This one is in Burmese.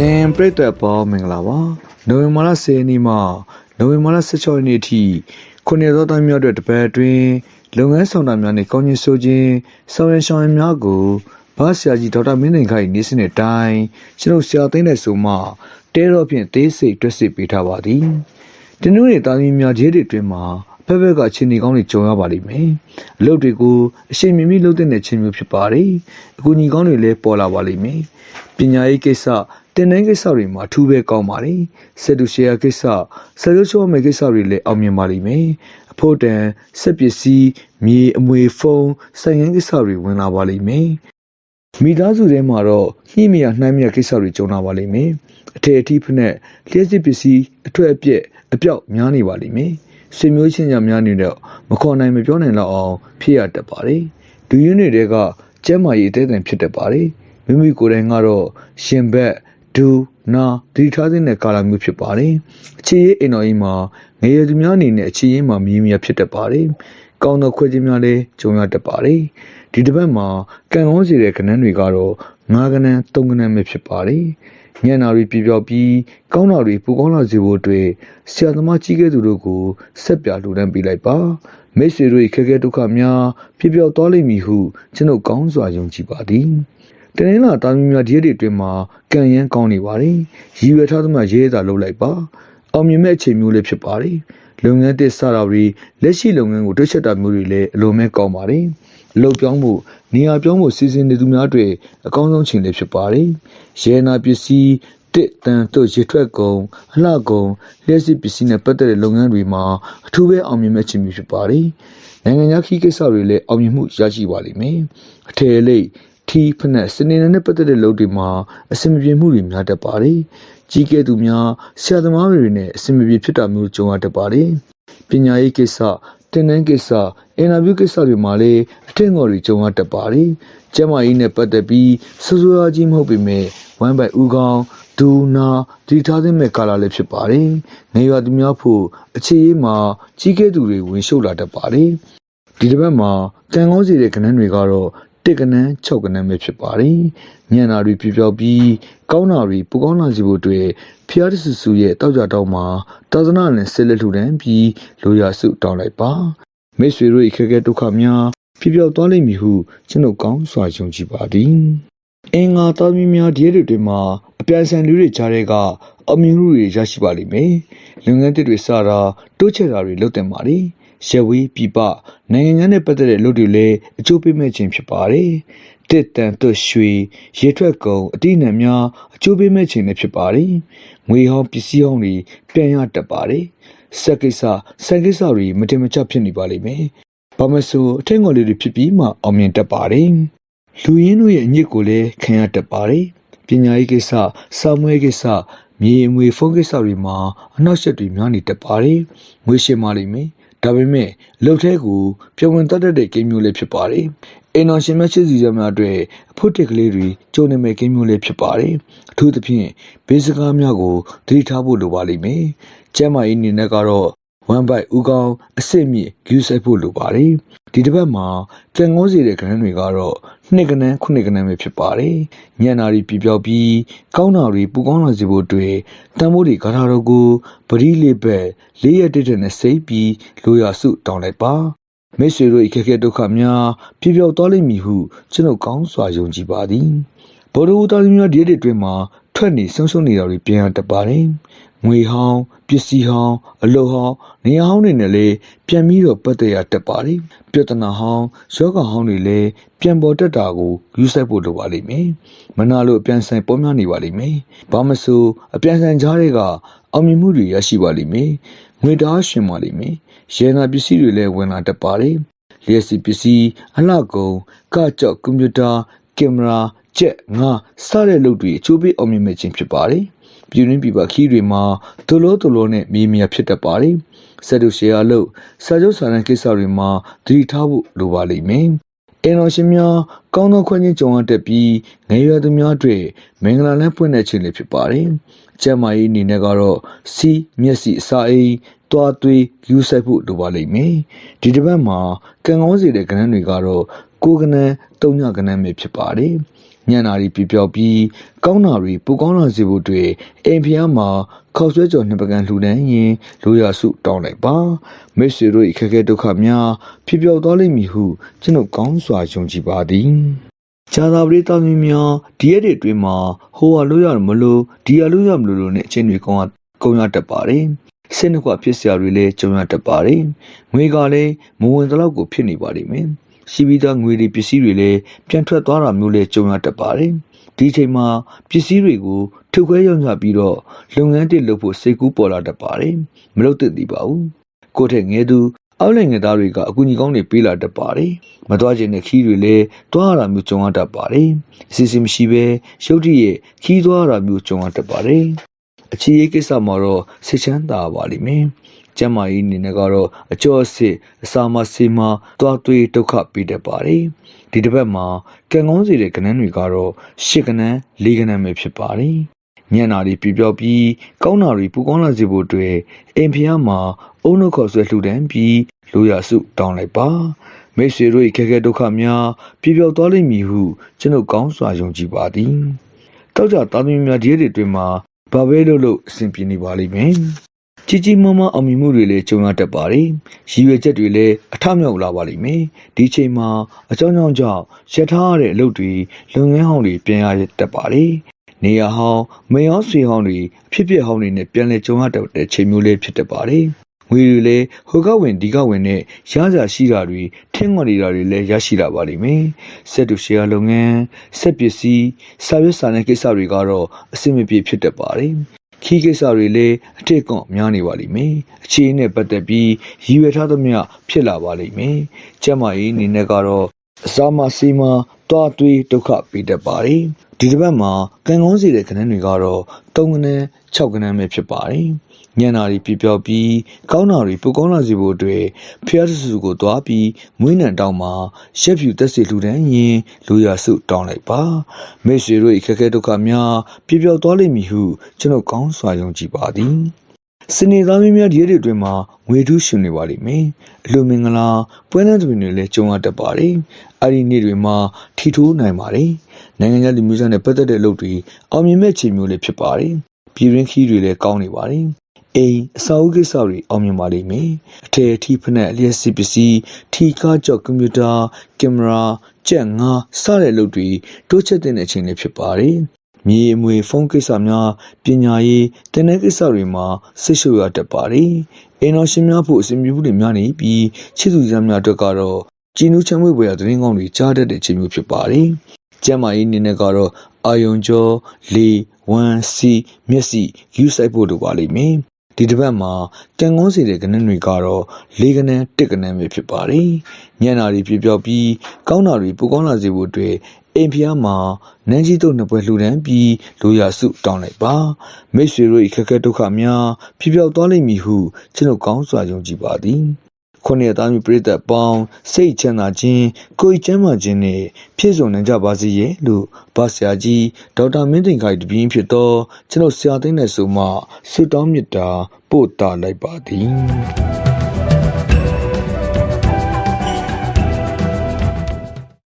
ရှင်ပြိတ္တပေါင်းမင်္ဂလာပါနိုဝင်ဘာလ10ရက်နေ့မှနိုဝင်ဘာလ16ရက်နေ့အထိခုနှစ်သောသားများအတွက်တပတ်အတွင်းလုပ်ငန်းဆောင်တာများနဲ့ကောင်းကျိုးဆိုခြင်းဆောင်ရန်ရှောင်းရန်များကိုဘာဆရာကြီးဒေါက်တာမင်းနိုင်ခိုင်နေစနစ်တိုင်းကျွန်ုပ်ဆရာသိန်းတဲ့ဆိုမှတဲတော့ဖြင့်သေးစိတ်တွက်စစ်ပေးထားပါသည်ဒီနေ့နေ့သားသမီးများခြေတွေအတွင်းမှာဖက်ဖက်ကချင်းနေကောင်းတွေကြုံရပါလိမ့်မယ်အလုပ်တွေကိုအရှိန်မြင့်မြင့်လုပ်တဲ့ချင်းမျိုးဖြစ်ပါတယ်အကူအညီကောင်းတွေလည်းပေါ်လာပါလိမ့်မယ်ပညာရေးကိစ္စ တင်တဲ့ကိစ္စတွေမှာအထူးပဲကောင်းပါတယ်ဆက်တူရှယ်ယာကိစ္စဆက်ရုပ်ချိုးမဲ့ကိစ္စတွေလည်းအောင်မြင်ပါလိမ့်မယ်အဖို့တန်စက်ပစ္စည်းမြေအမွေဖုန်းဆိုင်ငန်းကိစ္စတွေဝင်လာပါလိမ့်မယ်မိသားစုထဲမှာတော့ညှိမရနှမ်းမရကိစ္စတွေကြုံလာပါလိမ့်မယ်အထည်အထီးဖက်နဲ့လျှက်စစ်ပစ္စည်းအထွက်အပြက်အပြောက်များနေပါလိမ့်မယ်ဆွေမျိုးချင်းကြများနေတော့မခေါ်နိုင်မပြောနိုင်တော့အောင်ဖြစ်ရတတ်ပါတယ်ဒူးရင်းတွေကကျမ်းမာရေးအသေးအံဖြစ်တတ်ပါတယ်မိမိကိုယ်တိုင်ကတော့ရှင်ဘက် ဒူနာဒီထားတဲ့ကာလာမျိုးဖြစ်ပါတယ်အခြေရေးအိမ်တော်ကြီးမှာငရေသူများအနေနဲ့အခြေရေးမှာမြည်မြဖြစ်တတ်ပါတယ်ကောင်းသောခွဲခြင်းများလည်းကြုံရတတ်ပါတယ်ဒီတစ်ပတ်မှာကံကောင်းစေတဲ့ကဏ္ဍတွေကတော့ငါးကဏ္ဍသုံးကဏ္ဍပဲဖြစ်ပါတယ်ညံ့နာတွေပြပြောပြီးကောင်းတာတွေပူကောင်းလာစေဖို့အတွက်ဆရာသမားကြီးကဲသူတို့ကိုဆက်ပြလူတန်းပေးလိုက်ပါမိတ်ဆွေတို့ခက်ခဲဒုက္ခများပြပြောသွားလိမ့်မည်ဟုကျွန်ုပ်ကောင်းစွာယုံကြည်ပါသည် တနင်္လာသားသမီးများဒီရက်တွေအတွင်းမှာကံရမ်းကောင်းနေပါတယ်ရည်ရွယ်ထားသမျှရေးသားလုပ်လိုက်ပါအောင်မြင်မဲ့အခြေမျိုးလေးဖြစ်ပါတယ်လုပ်ငန်းတစ်စတာတွေလက်ရှိလုပ်ငန်းကိုတွက်ချက်တာမျိုးတွေလည်းအလိုမဲ့ကောင်းပါတယ်အလုပ်ပြောင်းဖို့နေရာပြောင်းဖို့စီစဉ်နေသူများအတွက်အကောင်းဆုံးချိန်လေးဖြစ်ပါတယ်ရဲနာပစ္စည်းတစ်တန်တို့ရေထွက်ကုန်အလှကုန်လျှက်စစ်ပစ္စည်းနဲ့ပတ်သက်တဲ့လုပ်ငန်းတွေမှာအထူးပဲအောင်မြင်မဲ့ခြင်းမျိုးဖြစ်ပါတယ်နိုင်ငံခြားခီးကိစ္စတွေလည်းအောင်မြင်မှုရရှိပါလိမ့်မယ်အထည်လိပ် ထီးဖက်နဲ့စနေနဲ့ပတ်သက်တဲ့လုပ်တွေမှာအဆင်မပြေမှုတွေများတတ်ပါတယ်ကြီးကဲသူများဆရာသမားတွေနဲ့အဆင်မပြေဖြစ်တာမျိုးကြုံရတတ်ပါတယ်ပညာရေးကိစ္စတင်နန်းကိစ္စအင်တာဗျူးကိစ္စတွေမှာလည်းအထင်ငေါ်တွေကြုံရတတ်ပါတယ်ကျမကြီးနဲ့ပတ်သက်ပြီးဆူဆူရာကြီးမဟုတ်ပေမဲ့ဝမ်းပိုက်ဦးကောင်းဒူနာဒီထားတဲ့မဲ့ကာလာလည်းဖြစ်ပါတယ်။နေရွာသူများဖို့အခြေရေးမှာကြီးကဲသူတွေဝင်ရှုပ်လာတတ်ပါတယ်။ဒီတစ်ပတ်မှာကံကောင်းစီတဲ့ကဏ္ဍတွေကတော့ တစ်ကဏ္ဍ6ကဏ္ဍပဲဖြစ်ပါတယ်။ညံနာတွေပြပြောပြီးကောင်းတာတွေပူကောင်းလာစီဖို့အတွက်ဖျားတဆူဆူရဲ့တောက်ကြတောင်းမှာတာသနာနဲ့ဆက်လက်လှူဒန်းပြီးလိုရာစုတောင်းလိုက်ပါ။မိတ်ဆွေတို့အခက်အခဲဒုက္ခများပြပြောသွားလိမ့်မည်ဟုကျွန်ုပ်ကောင်းစွာယုံကြည်ပါသည်။အင်္ဂါသားမီးများဒီရက်တွေမှာအပြိုင်ဆိုင်လူတွေကြားထဲကအမြင်မှုတွေရရှိပါလိမ့်မယ်။လုပ်ငန်းတစ်တွေစတာတိုးချဲ့တာတွေလုပ်တင်ပါလိမ့်။ ရဝေးပြပနိုင်ငံနဲ့ပတ်သက်တဲ့လုပ်တွေလည်းအကျိုးပေးမဲ့ခြင်းဖြစ်ပါတယ်။တစ်တန်တွရွှေရေထွက်ကုန်အတိအနံများအကျိုးပေးမဲ့ခြင်းလည်းဖြစ်ပါတယ်။ငွေဟောင်းပစ္စည်းဟောင်းတွေပြန်ရတတ်ပါတယ်။စက်ကိစ္စစက်ကိစ္စတွေမတင်မကျဖြစ်နေပါလိမ့်မယ်။ဘာမဆိုအထင်ငေါ်လေးတွေဖြစ်ပြီးမှအောင်မြင်တတ်ပါတယ်။လူရင်းတို့ရဲ့အညစ်ကိုလည်းခံရတတ်ပါတယ်။ပညာရေးကိစ္စစာမွေးကိစ္စမြေအမွေဖုန်းကိစ္စတွေမှာအနောက်ရှက်တွေများနေတတ်ပါတယ်။ငွေရှင်းပါလိမ့်မယ်။ ဒါပေမဲ့အလုပ်ထဲကိုပြောင်းဝင်တတ်တဲ့ကိန်းမျိုးလေးဖြစ်ပါတယ်။အိမ်တော်ရှင်မြတ်ရှိစီရများအတွက်အဖို့တက်ကလေးတွေကျုံနေမဲ့ကိန်းမျိုးလေးဖြစ်ပါတယ်။အထူးသဖြင့်ဘေးစကားများကိုသတိထားဖို့လိုပါလိမ့်မယ်။ကျမ်းမာရေးအနေနဲ့ကတော့ ဝမ်ဘိုက်ဦးကောင်းအစ်စ်မြင့်ဂူးဆိုင်ဖို့လိုပါတယ်ဒီတစ်ပတ်မှာကြံငုံးစီတဲ့ကဏ္ဍတွေကတော့နှစ်ကဏ္ဍခုနှစ်ကဏ္ဍပဲဖြစ်ပါတယ်ညံနာတွေပြပြောက်ပြီးကောင်းတာတွေပူကောင်းလာစေဖို့အတွက်တန်ဖိုးတွေဂါထာတော်ကိုပရိလေးဘက်လေးရက်တက်တဲ့နဲ့စိတ်ပြီးလိုရာစုတောင်းလိုက်ပါမိတ်ဆွေတို့အခက်အခဲဒုက္ခများပြပြောက်သွားလိမ့်မည်ဟုကျွန်ုပ်ကောင်းစွာယုံကြည်ပါသည်ဗုဒ္ဓဝသားများဒီရက်တွေမှာ ထွက်နေဆုံးရှုံးနေတာတွေပြန်ရတတ်ပါတယ်ငွေဟောင်းပစ္စည်းဟောင်းအလုပ်ဟောင်းနေရာဟောင်းတွေနဲ့လည်းပြန်ပြီးတော့ပတ်သက်ရတတ်ပါတယ်ပြဿနာဟောင်းယောဂဟောင်းတွေလည်းပြန်ပေါ်တက်တာကိုယူဆိုင်ဖို့လိုပါလိမ့်မယ်မနာလို့အပြန်ဆိုင်ပေါ်များနေပါလိမ့်မယ်ဘာမဆိုအပြန်ဆိုင်ကြားတွေကအောင်မြင်မှုတွေရရှိပါလိမ့်မယ်ငွေသားရှင်ပါလိမ့်မယ်ရေနာပစ္စည်းတွေလည်းဝင်လာတတ်ပါတယ်လျှက်စီပစ္စည်းအလှကုန်ကကြော့ကွန်ပျူတာကင်မရာ ကြက်ငါစတဲ့လုပ်တွေအချိုးပေးအောင်မြင်မဲ့ခြင်းဖြစ်ပါတယ်ပြည်တွင်းပြည်ပခီးတွေမှာဒလိုဒလိုနဲ့မြေမြဖြစ်တတ်ပါတယ်ဆက်တူရှယ်ယာလို့စာချုပ်စာတမ်းကိစ္စတွေမှာသတိထားဖို့လိုပါလိမ့်မယ်အင်တော်ရှင်များကောင်းသောခွင့်ချင်းကြုံရတတ်ပြီးငယ်ရွယ်သူများအတွက်မင်္ဂလာလမ်းပွင့်တဲ့ချိန်လေးဖြစ်ပါတယ်။ကျမ်းမာရေးအနေနဲ့ကတော့စီမျက်စိအစာအိမ်တွားသွေးယူဆိုင်ဖို့လိုပါလိမ့်မယ်ဒီတစ်ပတ်မှာကံကောင်းစေတဲ့ကဏ္ဍတွေကတော့ကိုယ်ကဏ္ဍတုံညကဏ္ဍပဲဖြစ်ပါတယ် ညံ့နာရီပြပြောက်ပြီးကောင်းတာတွေပူကောင်းလာစေဖို့အတွက်အိမ်ဖျားမှာခောက်ဆွဲကြော်နှစ်ပကံလှူဒန်းရင်လိုရစုတောင်းလိုက်ပါမိတ်ဆွေတို့၏ခက်ခဲဒုက္ခများဖြစ်ပျောက်သွားလိမ့်မည်ဟုကျွန်ုပ်ကောင်းစွာယုံကြည်ပါသည်ဂျာသာပရိသတ်များဒီရက်တွေအတွင်းမှာဟိုဟာလို့ရမလို့ဒီဟာလို့ရမလို့လို့နဲ့အချင်းတွေကောင်းကုံရတတ်ပါတယ်စိတ်နှကွဖြစ်စရာတွေလည်းကြုံရတတ်ပါတယ်ငွေကလည်းမဝင်သလောက်ကိုဖြစ်နေပါလိမ့်မယ် ရှိပြီးသားငွေတွေပစ္စည်းတွေလည်းပြန်ထွက်သွားတာမျိုးလည်းကြုံရတတ်ပါတယ်ဒီအချိန်မှာပစ္စည်းတွေကိုထုတ်ခွဲရောက်ကြပြီးတော့လုပ်ငန်းတစ်လုပ်ဖို့စိတ်ကူးပေါ်လာတတ်ပါတယ်မလုပ်သင့်သေးပါဘူးကိုယ့်ထက်ငယ်သူအောက်နိုင်ငံသားတွေကအကူအညီကောင်းတွေပေးလာတတ်ပါတယ်မသွားခြင်းတဲ့ခီးတွေလည်းသွားရတာမျိုးကြုံရတတ်ပါတယ်အစီအစဉ်မရှိဘဲရုပ်တရက်ခီးသွားရတာမျိုးကြုံရတတ်ပါတယ်အခြေရေးကိစ္စမှာတော့စိတ်ချမ်းသာပါလိမ့်မယ် ကျမ်းမာရေးအနေနဲ့ကတော့အကျော်အစစ်အစာမဆေးမတွားသွေးဒုက္ခပေးတတ်ပါတယ်ဒီတစ်ပတ်မှာကံကောင်းစေတဲ့ကဏ္ဍတွေကတော့ရှစ်ကဏ္ဍလေးကဏ္ဍပဲဖြစ်ပါတယ်ညံ့နာတွေပြပြောက်ပြီးကောင်းတာတွေပူကောင်းလာစေဖို့အတွက်အိမ်ဖျားမှာအုံနှုတ်ခေါ်ဆွဲလှူဒန်းပြီးလိုရာစုတောင်းလိုက်ပါမိတ်ဆွေတို့၏ခက်ခဲဒုက္ခများပြပြောက်သွားလိမ့်မည်ဟုကျွန်ုပ်ကောင်းစွာယုံကြည်ပါသည်တောက်ကြသားသမီးများဒီရက်တွေအတွင်းမှာဘာပဲလို့လို့အဆင်ပြေနေပါလိမ့်မယ် ကြီးကြီးမားမားအောင်မြင်မှုတွေလည်းကြုံရတတ်ပါတယ်။ရည်ရွယ်ချက်တွေလည်းအထမြောက်လာပါလိမ့်မယ်။ဒီချိန်မှာအကြောင်းကြောင့်ကြောင့်ရထားရတဲ့အလုပ်တွေလုပ်ငန်းဟောင်းတွေပြန်ရတတ်ပါတယ်။နေရာဟောင်းမယောဆွေဟောင်းတွေအဖြစ်ဖြစ်ဟောင်းတွေနဲ့ပြန်လည်ကြုံရတတ်တဲ့ချိန်မျိုးလေးဖြစ်တတ်ပါတယ်။ငွေတွေလည်းဟိုကဝင်ဒီကဝင်နဲ့ရကြရှိတာတွေထင်းငွေနေတာတွေလည်းရရှိလာပါလိမ့်မယ်။စက်တူရှယ်ယာလုပ်ငန်းစက်ပစ္စည်းစာရွက်စာတမ်းကိစ္စတွေကတော့အဆင်မပြေဖြစ်တတ်ပါတယ်။ ခီးကိစ္စတွေလည်းအထက်ကွန်များနေပါလိမ့်မယ်။အခြေအနေနဲ့ပတ်သက်ပြီးရည်ရွယ်ထားသမျှဖြစ်လာပါလိမ့်မယ်။ကျမကြီးအနေနဲ့ကတော့ အစာမစီမတွားသွေးဒုက္ခပေးတတ်ပါတယ်။ဒီတစ်ပတ်မှာကံကောင်းစေတဲ့ခဏတွေကတော့၃ခဏ၆ခဏပဲဖြစ်ပါတယ်။ညံ့နာတွေပြပြောက်ပြီးကောင်းတာတွေပူကောင်းလာစေဖို့အတွက်ဖျားတဆူကိုသွားပြီးမွေးနံတောင်းမှာရက်ဖြူတက်စီလူတန်းရင်လူရစုတောင်းလိုက်ပါမိတ်ဆွေတို့အခက်အခဲဒုက္ခများပြပြောက်သွားလိမ့်မည်ဟုကျွန်တော်ကောင်းစွာယုံကြည်ပါသည် စနေသားမင်းများဒီရက်တွေအတွင်းမှာငွေထူးရှင်နေပါလိမ့်မယ်အလူမင်္ဂလာပွဲလမ်းတွေနဲ့လည်းကြုံရတတ်ပါတယ်အဲ့ဒီနေ့တွေမှာထီထိုးနိုင်ပါတယ်နိုင်ငံခြားလူမျိုးစားနဲ့ပတ်သက်တဲ့အလုပ်တွေအောင်မြင်မဲ့ချိန်မျိုးလေးဖြစ်ပါတယ်ပြည်ရင်းခီးတွေလည်းကောင်းနေပါတယ်အိမ်အစာအုပ်ကိစ္စတွေအောင်မြင်ပါလိမ့်မယ်အထည်အထီးဖက်နဲ့အလျက်စစ်ပစ္စည်းထီကားကြော့ကွန်ပျူတာကင်မရာကြက်ငါစတဲ့အလုပ်တွေတိုးချက်တဲ့အချိန်လေးဖြစ်ပါတယ် မြေအမွေဖုန်းကိစ္စများပညာရေးတင်တဲ့ကိစ္စတွေမှာဆိတ်ရှုရတတ်ပါတယ်။အိမ်တော်ရှင်များဖို့အစီအမံပြုတွေများနေပြီးချစ်သူများများအတွက်ကတော့ကြည်နူးချမ်းမြေ့ပွေရသတင်းကောင်းတွေကြားတတ်တဲ့ချိန်မျိုးဖြစ်ပါတယ်။ကျမ်းမာရေးအနေနဲ့ကတော့အာယုံကျော်လေဝမ်းစီမျက်စိယူဆိုင်ဖို့လိုပါလိမ့်မယ်။ ဒီတစ်ပတ်မှာကံကောင်းစေတဲ့ကဏ္ဍတွေကတော့လေးကဏ္ဍတစ်ကဏ္ဍပဲဖြစ်ပါတယ်။ညံ့နာတွေပြပြောက်ပြီးကောင်းတာတွေပိုကောင်းလာစေဖို့အတွက်အိမ်ဖျားမှာနန်းကြီးတို့နှစ်ပွဲလှူဒန်းပြီးလိုရာစုတောင်းလိုက်ပါမိတ်ဆွေတို့၏ခက်ခဲဒုက္ခများပြပြောက်သွားလိမ့်မည်ဟုကျွန်တော်ကောင်းစွာယုံကြည်ပါသည် ခုနှစ်သားမျိုးပြည့်တဲ့ပေါင်းစိတ်ချမ်းသာခြင်းကိုယ်ချမ်းသာခြင်းနဲ့ပြည့်စုံနိုင်ကြပါစေရဲ့လို့ဘာဆရာကြီးဒေါက်တာမင်းတင်ခိုင်တပင်းဖြစ်တော့ကျွန်တော်ဆရာသိန်းနဲ့ဆိုမှဆုတောင်းမေတ္တာပို့တာလိုက်ပါသည်